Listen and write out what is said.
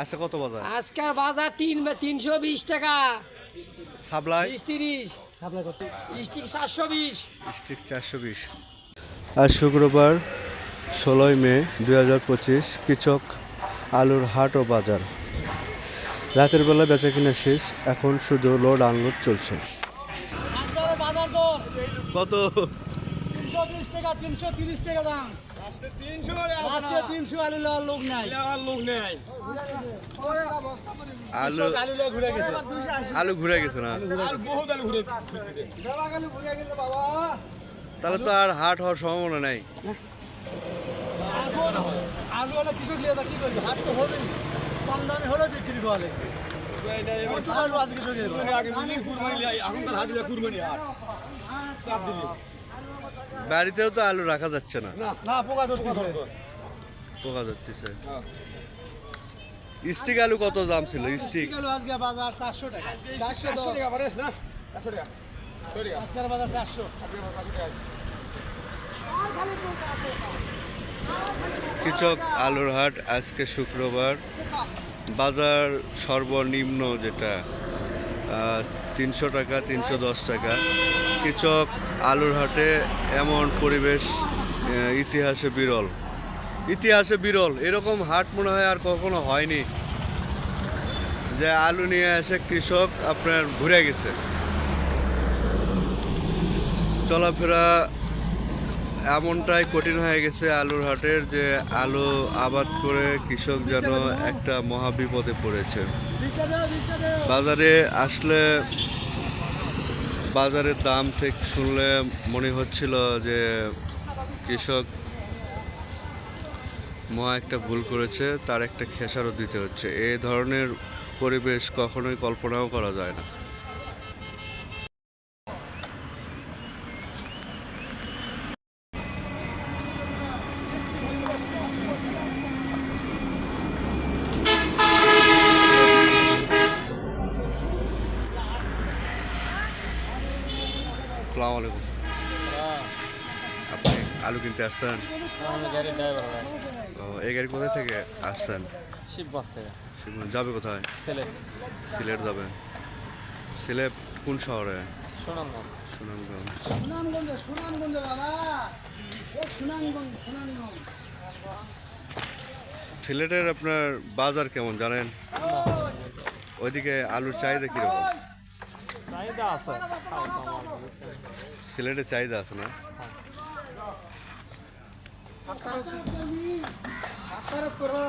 আচ্ছা কত বাজার? আজকের বাজার তিন তিনশো বিশ টাকা। সাপ্লাই? তিরিশ। স্টিক সাতশো বিশ। স্টিক চারশো বিশ। আজ শুক্রবার ষোলোই মে দুই হাজার পঁচিশ কৃষক আলুর হাট ও বাজার। রাতের বেলা বেচা কিনা শেষ এখন শুধু লোড আনলোড চলছে। কত? বিশ টাকা তিনশো তিরিশ টাকা দাম। আজকে তিনশো আলু লওয়ার লোক নাই। আলু আলু লয়ে ঘুরে গেছে। আলু ঘুরে গেছে না? তাহলে তো আর হাট হওয়ার সম্ভাবনা নাই। আলু হলে কৃষক লিয়ে কি করবে? হাট তো হবেই। কম দামে হলে বিক্রি করে। বাড়িতেও তো আলু রাখা যাচ্ছে না। না পোকা ধরতেছে। পোকা ধরতেছে। স্টিক আলু কত দাম ছিল? স্টিক। আলু আজকে বাজার চারশো টাকা। চারশো টাকা আজকের বাজার চারশো। কৃষক আলুর হাট আজকে শুক্রবার। বাজার সর্বনিম্ন যেটা তিনশো টাকা তিনশো দশ টাকা। কৃষক আলুর হাটে এমন পরিবেশ ইতিহাসে বিরল। ইতিহাসে বিরল, এরকম হাট মনে হয় আর কখনো হয়নি যে আলু নিয়ে এসে কৃষক আপনার ঘুরে গেছে। চলাফেরা এমনটাই কঠিন হয়ে গেছে আলুর হাটের যে আলু আবাদ করে কৃষক যেন একটা মহা বিপদে পড়েছে। বাজারে আসলে বাজারের দাম ঠিক শুনলে মনে হচ্ছিল যে কৃষক মহা একটা ভুল করেছে, তার একটা খেসারত দিতে হচ্ছে। এ ধরনের পরিবেশ কখনোই কল্পনাও করা যায় না। আসসালামু আলাইকুম আপনি আলু কিনতে আসছেন? ও এই গাড়ি কোথায় থেকে আসছেন? শিব বাস থেকে। শিবগঞ্জ যাবে কোথায়? ছেলে সিলেট যাবে। সিলেট কোন শহরে? সুনামগঞ্জ। সুনামগঞ্জ। সুনামগঞ্জ সুনামগঞ্জ বাবা। সুনামগঞ্জ সুনামগঞ্জ। সিলেটের আপনার বাজার কেমন জানেন? ওইদিকে আলুর চাহিদা কীরকম? চাহিদা আছে সিলেটের চাহিদা আছে না সাতারত করবা